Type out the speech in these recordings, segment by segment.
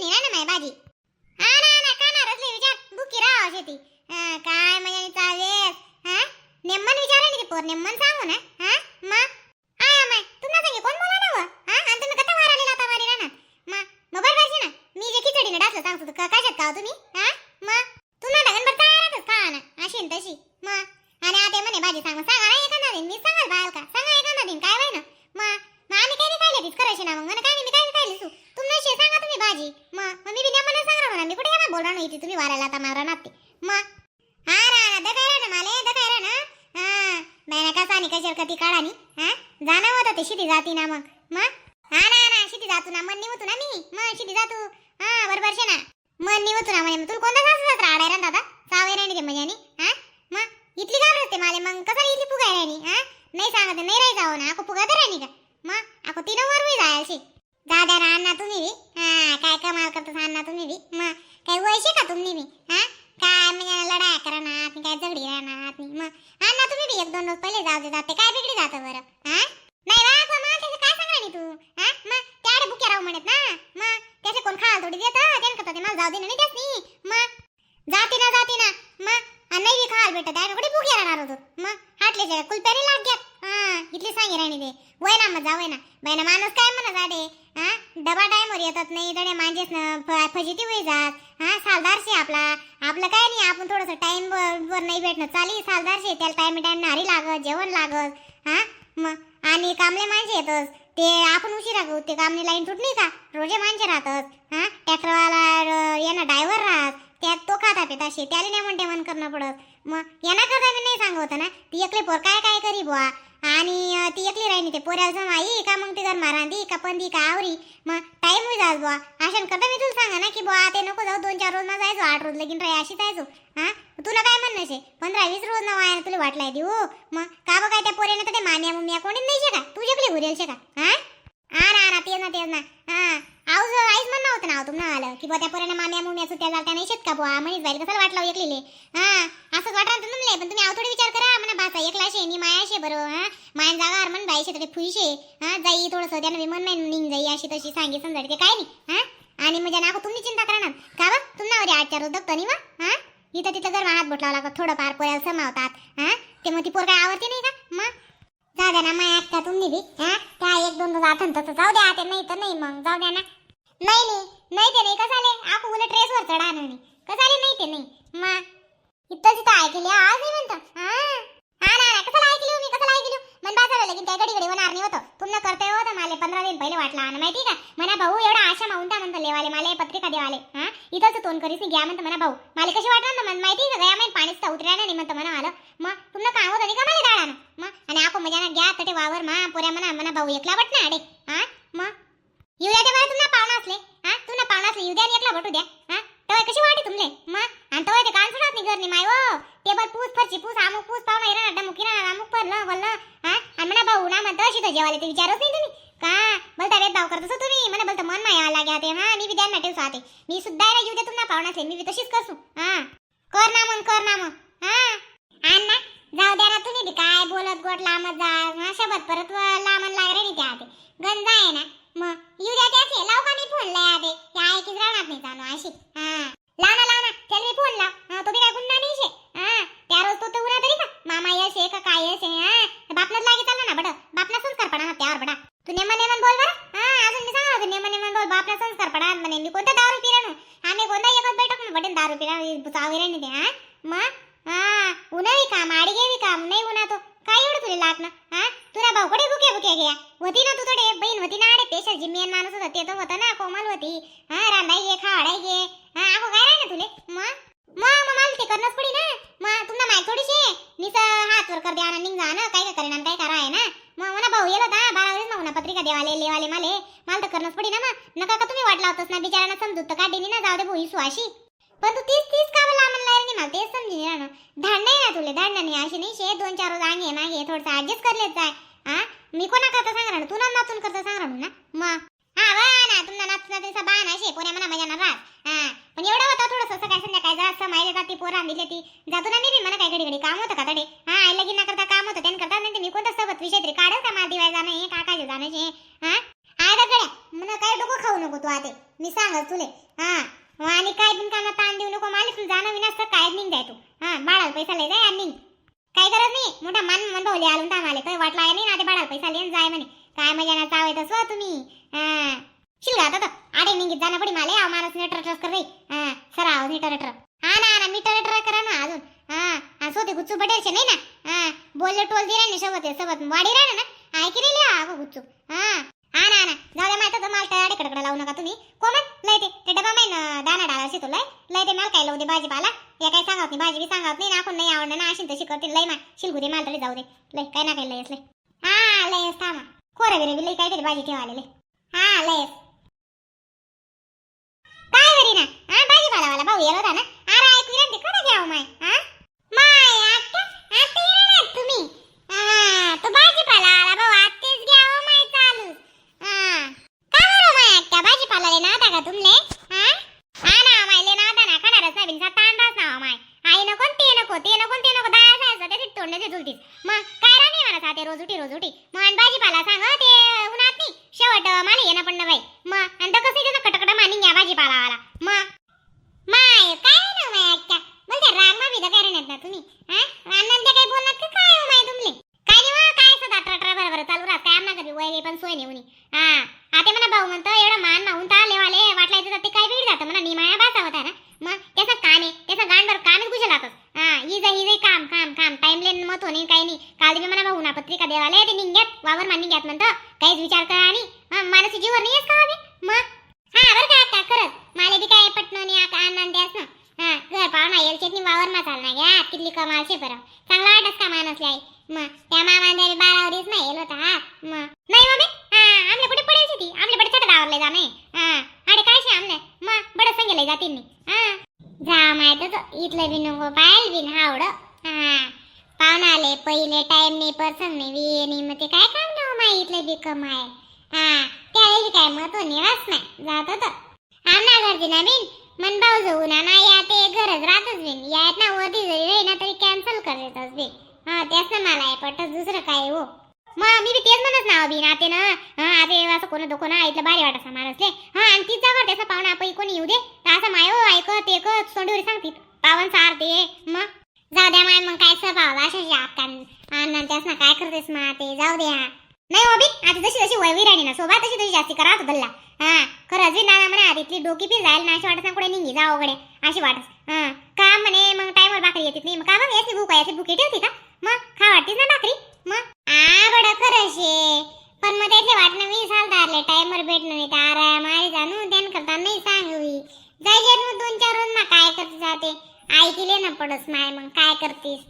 म्हणता हा राहणार ना काय नाही हा विचार भाजी ना हा ना ना विचार बुकी राहा शेती काय म्हणजे चालेस हा? नेमन विचारले ते पोर नेमन सांगू ना हा मग आय माय तुम्हाला सांगे कोण बोला ना व? हा आणि तुम्ही कथा मारायला लाता मारी राहणार मा मोबाईल पाहिजे ना मी जे खिचडीने डासलं सांगतो का कशात का हो तुम्ही हा मग तुम्हाला गणपत तयारच खा ना अशी न तशी मग आणि आता म्हणे भाजी सांगा सांगा ना एखादा दिन मी सांगाल बाल का सांगा एखादा दिन काय व्हाय ना मग मग आम्ही काही नाही खायला तीच करायची ना मग मला काय नाही मी काय नाही खायली सू तुम्ही शे सांगा तुम्ही भाजी मग मी बी नेमन सांगा म्हणा मी कुठे काय बोलणार नाही इथे. तुम्ही वारायला आता मारा नाते मग? हा ना दखाय ना माले दखाय ना हा बायना कसा आणि कशावर कधी काढानी हा? जाणं होतं ते शिती जाती ना मग. मग? हा ना ना शिती जातो ना मन निवतो ना मी. मग शिती जातो. हा बरोबर शे ना. मन निवतो ना म्हणजे तुला कोणता सासू सासरा आडाय रा दादा? सावे राणी ते म्हणजे आणि हा? मग? इथली का असते माले मग कसा इथली फुगाय राणी हा? नाही सांगत नाही राही हो ना. ako फुगा तर राणी का? मग? ako तिनं वर शे. जा दादा ना अण्णा तुम्ही बी? हा काय कमाल करतो अण्णा तुम्ही बी? मग काय वयशे का तुम्ही बी? हा? काय म्हणजे लढाया करणार काय झगडी राहणार मग अण्णा तुम्ही बी एक दोन रोज पहिले जाऊ दे जाते. काय बिगडी जातं बरं? हा? नाही बा पण मला त्याचं काय सांगा नी तू? हा? मग त्याडे बुके राहू म्हणत ना. मग त्याचे कोण खाल थोडी देत? त्याने करता ते मला जाऊ दे ना नाही त्याच मग जाती ना जाती ना. मग आणि नाही बी खाल भेटत त्याने कुठे बुके राहणार होतो? मग हाटले कुलप्याने लाग घ्या. हा इथली सांगे राणी दे वय ना मग जावय ना. बाई ना माणूस काय म्हणत आडे डबा टायमवर येतात नाही तडे मांजेस ना फ- फजिती होई जात. हा सालदारशी आपला. आपलं काय नाही आपण थोडंसं टाइम वर नाही भेटणं. चाली सालदारशी त्याला टाइम टाइम नारी लागत जेवण लागत. हा मग आणि कामले माणसे येतच. ते आपण उशिरा गो ते कामने लाईन तुटली का? रोजे माणसे राहतात हा ट्रॅक्टरवाला यांना डायव्हर राहत. त्यात तो खाता पिता शेत्याला त्याला नेमन करणं पडत. मग यांना करता मी नाही सांगत ना. ती एकले पोर काय काय करी बुवा? आणि ती एकली राहिली ते पोऱ्या जाऊन आई का मग ती घर मारांदी का पंदी का आवरी? मग टाईम होई जात बुवा. अशा करता मी तुला सांगा ना की बुवा ते नको जाऊ दोन चार रोज ना जायचो आठ रोज लगीन राही अशी जायचो. हा तुला काय म्हणणं शे? पंधरा वीस रोज ना वाया तुला वाटलाय देऊ हो? मग का बघा त्या पोऱ्यानं तर ते मान्या मुम्या कोणी नाही शे का? तुझ्याकडे घुरेल शे का? हा ना ना ते ना तेच ना. हा आऊज आईच म्हणणं होतं ना हो, तुम्हाला? आलं की बुवा त्या पोऱ्यानं मान्या मुम्या सुट्या जात्या नाही शेत का बुवा? म्हणीच बाईल कसं वाटलं हो एकलीले? हा असंच वाटणार तर म्हणले पण तुम्ही आव थोडी विचार करा. म्हणा बासा एकला शे नि माया शे बरोबर हा? माया जागा म्हण बाई शे तरी फुईशे हा जाई थोडंसं त्यानं विमान नाही निघ जाई अशी तशी सांगे समजा ते काय नाही हा? आणि म्हणजे नाको तुम्ही चिंता करा ना. का बघ तुम्हाला वरी आठ चार रोज दगतो नी मग हा? इथं तिथं जर हात बोटलावं लागत थोडं फार पोऱ्याला समावतात हा? ते मग ती पोर काय आवडते नाही का? मग? जाऊ द्या ना माया आत्ता तुम्ही बी हा? त्या एक दोन रोज आठन तसं जाऊ द्या ते नाही तर नाही मग जाऊ द्या ना. नाही नाही नाही ते नाही कसाले आपण उलट ड्रेसवर चढा नाही आले नाही ते नाही? मग? इथं तिथं ऐकले आज नाही म्हणतो. हा. हा ना ना कसं ऐकली मी कसं ऐकली? मन बाजार लगीन त्या घडी घडी होणार नाही होतं. तुमनं करते होतं मला पंधरा दिन पहिले वाटला आणि माहिती का? म्हणा भाऊ एवढा आशा माऊन त्या म्हणतो लेवाले मला पत्रिका देवाले. हा? इथंच तोंड करीस घ्या म्हणतो म्हणा भाऊ. मला कशी वाटणार ना मन? माहिती का? गया माहिती पाणीच तर उतरायला नाही म्हणतो म्हणा आलं. मग तुमनं काम होतं का मला दाळा मग? आणि आपण मजा घ्या तटे वावर मा पोऱ्या म्हणा म्हणा भाऊ एकला बट ना अडे हा? मग? येऊ द्या तेव्हा तुला पाहुणा असले. हा? तुम्हाला पाहुणा असले येऊ द्या एकला भटू द्या. हा तेव्हा कशी वाटे तुमले मग आणि तेव्हा ते कान सोडत नाही घरनी माय ओ टेबल पूस पूस अमुक पूस पाहुणा येणार डमुक अमुक पडलं वल्लं हा आणि म्हणा भाऊ ना म्हणतं अशी जेवायला ते विचारच नाही तुम्ही का बोलता भेद भाव करतस तुम्ही म्हणा बोलता मन माया लागे ते हा मी बी द्या साथे मी सुद्धा येऊ द्या तुम्हाला पाहुणा असले मी तशीच करसू हा कर ना मग कर ना मग हा आण ना जाऊ द्या ना तुम्ही काय बोलत गोट लांबत जा हा शब्द परत लांबन लाग रे त्या आते गंज आहे ना मग येऊ द्या त्याचे लाव का मी फोन लय आते त्या ऐकीच राहणार नाही जाणू अशी हा लाव ना लाव ना त्याला मी फोन लाव हा तुम्ही काय गुन्हा नाही शे हा त्या रोज तो उन्हा तरी का मामा यश आहे का काय यश आहे हा बापलाच लागे चालला ना संस्कारपणा बापला संस्कार पडा त्यावर बडा तू नेमन नेमन बोल बरं. हा अजून मी सांगा होतो नेमन नेमन बोल बापला संस्कार पडा. म्हणे मी कोणता दारू पिरानो आम्ही कोणता एकच बैठक ना बटेन दारू पिरा चावी नाही ते हा? मग हा उन्हाळी काम आडगे काम नाही उन्हा तो काय एवढं तुला लाट ना हा? तुला भाऊ कडे भुके बुके घ्या? होती ना तू थोडे बहीण होती ना अडे पेशल जिम्मेन माणूस होता ते तर होतं ना कोमल होती हा रांधाई घे खावाडाई घे. हा ako काय राहिलं तुले मग मग मग मला ते करणंच पडी ना मग तुमना माहिती थोडीशी निस हात वर कर द्या ना निघ जा ना काय काय करेना काय करा आहे ना मग म्हणा भाऊ येलो होता बारावरीच ना म्हणा पत्रिका देवाले लेवाले माले मला तर पडी ना मग. नका का तुम्ही वाट लावतोस ना? बिचारांना समजूत तर काढली ना जाऊ दे भोई सुवाशी? पण तू तीच तीच का मला म्हणला रे मला? तेच समजी ना. राहणं धाड नाही ना तुले? धाड नाही. अशी नाही शे? दोन चार रोज आगे मागे थोडंसं ऍडजस्ट करलेच जाय. हा मी कोणा करता सांगणार तू ना नातून करता सांगणार ना? मग हा वा ना. तुम्हाला नातू नातूचा बाण असे पोऱ्या म्हणा मजा ना राहत हा. पण एवढं होतं थोडंसं. सकाळ संध्याकाळ जा असं माहिती जाती पोरं आणली ती. जातो ना मी मला काय घडी घडी काम होतं का तडे? हा आई लगीन करता काम होतं. त्यांनी करता नाही मी कोणता सोबत विषय तरी काढत का? मला दिवाय जाणं हे काकाचे जाणं हे? हा? गड्या म्हणा काय डोकं खाऊ नको तू आते मी सांगत तुले. हा. आणि काय पण काना ताण देऊ नको. मला पण जाणं विनास काय निघ जाय तू? हा बाळाला पैसा लय जाय आणि निघ. काय गरज नाही. मोठा मान मन मंडवले आलून ता माले. काही वाटला नाही ना ते बाळाला पैसा लेन जाय म्हणे. काय मजा ना चाव येतस व तुम्ही. हा. शिलगा आता आडे निघित जाणं पडी माले. आव माणूस नेटर ट्रस कर रे. हा. सराव नेटर नेटर हा ना ना मीटर ट्र करा ना अजून. हा. सोते गुच्चू पटेलचे नाही ना? हा. बोलले टोल दिला नाही सोबत सोबत वाडी राहणार ना? ऐकी रे लिहा गुच्चू. हा. जाऊ दे माहिती तर माल तयारी कडकडे लावू नका तुम्ही. कोमल लय ते ते डबा माहिन दाना डाळा शितो लय? लय ते मला काय लावू दे भाजीपाला? या काय सांगत नाही भाजी बी सांगत नाही ना आपण नाही आवडणार ना अशी तशी करते लय मा शिलगू दे माल तरी जाऊ दे. लय काय ना काय लयस लय. हा लयस थांबा. खोरं बिरे बी लय काहीतरी भाजी ठेवा आलेले हा लयस काय घरी ना? हा भाजीपाला वाला भाऊ येलो होता ना? अरे ऐकू येते ते कोणा घ्याव माय? हा? माय आत्या आत्या येणार तुम्ही. हा तो भाजीपाला आला भाऊ तुमले ना पत्रिका देवाले ते निघ्यात वावर मान निघ्यात म्हणतो. काहीच विचार करा आणि हा, मानसी जीवर नाही का हवी मग? हा बरं का आता खरंच. माले बी काय पटणं नाही आता आनंद द्यास ना. हा घर पाहुणा येल चटणी वावर मा चालणार घ्या किल्ली कमाल शे बरं चांगला वाटत का मानसले आई मग त्या मामांद्याने बारावरीच नाही येलो होता हा. मग? नाही हो मम्मी हा आमले कुठे पडेल ती आमले बडे चट आवरले जाणे हा अरे काय शे आमले? मग बडे संगेले जातील नी. हा. जा माहीत इथलं बी नको पायल बी हावड. हा. पाहुणा आले पहिले टाइम नाही पर्सन नाही वी नाही मग ते काय काम ना माय इथलं बी आहे हा त्यावेळी काय मत निवास नाही जात होतं. आमना घरची ना बिन मन भाऊ जाऊ ना ना या ते गरज राहतच बिन या ना वरती जरी राही ना तरी कॅन्सल करतच बिन. हा त्याच ना मला आहे पटत दुसरं काय हो. मग मी बी तेच म्हणत ना बिन आते ना हा आते असं कोण दुखो ना इथलं भारी वाटत माणसले. हा आणि तीच जागा त्याचा पाहुणा आपण कोणी येऊ दे तर असं माय ऐक ते क सोंडीवर सांगते पावन सार ते मग जाऊ द्या माय मग काय स्वभाव अशाशी आकान त्यास ना काय करतेस मा ते जाऊ द्या. नाही हो ओबी आता जशी जशी वय राणी ना सोबत तशी तशी जास्ती करा दल्ला हा खरंच बी ना म्हणा तिथली डोकी बी जाईल ना अशी वाटत ना कुठे निघी जा वगैरे अशी वाटत. हा का म्हणे मग टायमवर भाकरी येते नाही मग का मग याची भूक याची भूक ठेवते का? मग खा वाटतीस ना भाकरी? मग आ बड खरं शे पण मग त्यातले वाटणं मी सालदारले टायमवर भेटणं नाही तर आराय मारी जाणू त्यान करता नाही सांगवी जायचे मग दोन चार रोज ना काय करते जाते ऐकिले ना पडस माय मग काय करतीस?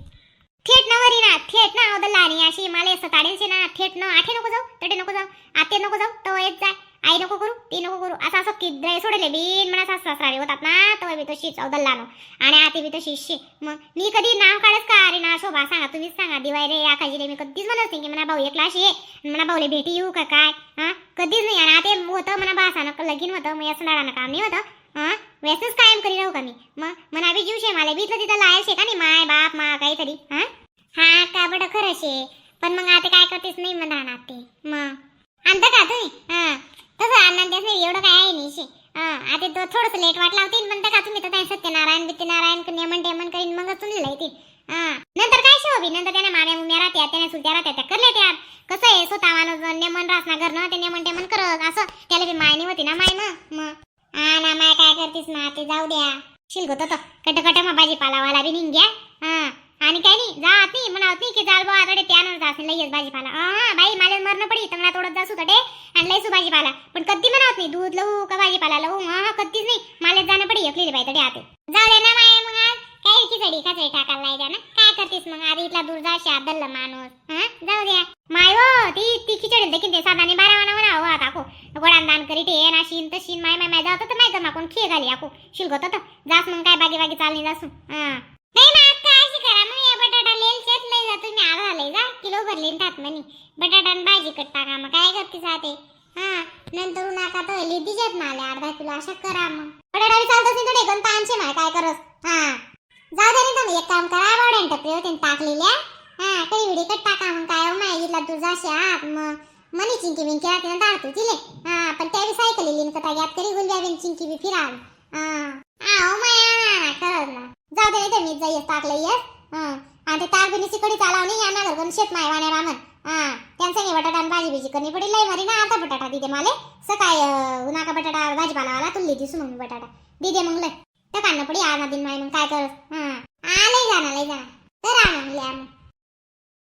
थेट ना वरी ना थेट ना अवदल आणि अशी मला असं ताडेलशी ना थेट ना आठे नको जाऊ तटे नको जाऊ आते नको जाऊ तो येत जाय. आई नको करू ती नको करू असं असं किद्राय सोडले बीन म्हणा सास सासरारी होतात ना तो बी तशीच अवदल्लानो आणि आते बी तशी शी मग मी कधी नाव काढच का? अरे ना शोभा सांगा तुम्हीच सांगा दिवाळी रे आकाशी रे मी कधीच म्हणत नाही की म्हणा भाऊ एकला अशी आहे म्हणा भाऊले भेटी येऊ का काय हां? कधीच नाही. आणि आते होतं म्हणा बासानं लगीन होतं मग असं नाडानं काम नाही होतं हां? व्यसनच कायम करी राहू का मी? मग म्हणा जीव शे मला बी इथलं तिथं लायल शे का नाही? माय बाप मा काहीतरी हा? हा का बडं खरं शे. पण मग आता काय करतेस? नाही मग राहणार ते. मग. आणतं का तुम्ही हा. तसं आनंद नाही एवढं काय आहे नाही शे. हा आता तो थोडंसं लेट वाट लावतील म्हणता का तुम्ही तर काय सत्यनारायण बित्यनारायण नेमन टेमन करीन मग तुम्ही येतील हा नंतर काय शोभी नंतर त्याने माम्या मुम्या राहत्या त्याने सुलत्या राहत्या त्या करल्या त्या कसं आहे स्वतः माणूस नेमन रास ना घरनं ते नेमन टेमन करत असं त्याला बी मायनी होती ना माय ना मग हा ना माय काय करतीस ना ते जाऊ द्या शिलगत होतं कट कट मग भाजीपालावाला बी निघ्या हा. आणि काय नाही जात नाही म्हणावत नाही की जाल बा आतडे त्यानं जास लयच भाजीपाला. हा बाई मला मरण पडी. तंगडा तोडत जासू तडे आणि लयसू भाजीपाला. पण कधी म्हणत नाही दूध लवू का भाजीपाला लवू हा कधीच नाही. मला जाणं पडी एकली बाई तडे आते. जाऊ दे ना माय मग आज काय खिचडी खिचडी टाकायला नाही द्या ना काय करतेस मग? आधी इथला दूर जाशी आदल्ला माणूस. हा? जाऊ द्या. माय हो ती ती खिचडी देखील ते साधाने बारा म्हणा. म्हणा हो आता को गोडान दान करी ते ना शिन तर तशीन माय माय माय. जात तर नाही तर माकून खिये घाली आको शिलगत तर जास मग काय बागी बागी चालली जासू हा. नाही ना अक्का अशी करा. मग या बटाटा लेल शेत लई जा. तुम्ही आला लई जा. किलो भरले न ठात म्हणे. बटाटा आणि भाजी कट टाका. मग काय करते जाते हा? नंतर नाका तर लिदी जेत ना अर्धा किलो. अशा करा मग. बटाटा बी चालतच नाही थोडे गण ताणचे माय. काय करस? हा. जाऊ दे तुम्ही एक काम करा वाड्यान टपरी होते टाकलेल्या. हा काही व्हिडिओ कट टाका मग काय हो इथला तू जाशी आत मग मनी चिंकी बिंकी राहते ना दाडतो तिले. हा पण त्या सायकल लिहिली का यात तरी गुलब्या बिन चिंकी बी फिरा हा. आओ ओ हो, माया ना. जाऊ दे तुम्ही तर मी जाईस टाकलं येस. हा. आणि ते तारबिनीची कडी चालाव नाही या ना घरगण शेत माय वाण्या रामन हा त्यांचं नाही बटाटा आणि भाजी बिजी करणी पडेल लय मरी ना आता बटाटा दिदे माले. सकाळी अं, उन्हाका बटाटा भाजीपाला आला तुला दिसू मग बटाटा. दिदे मग लय. तर काढणं पडी आणा दिन माय मग काय कर हा आ लय जाणार लय जाणार तर आणा लय आणा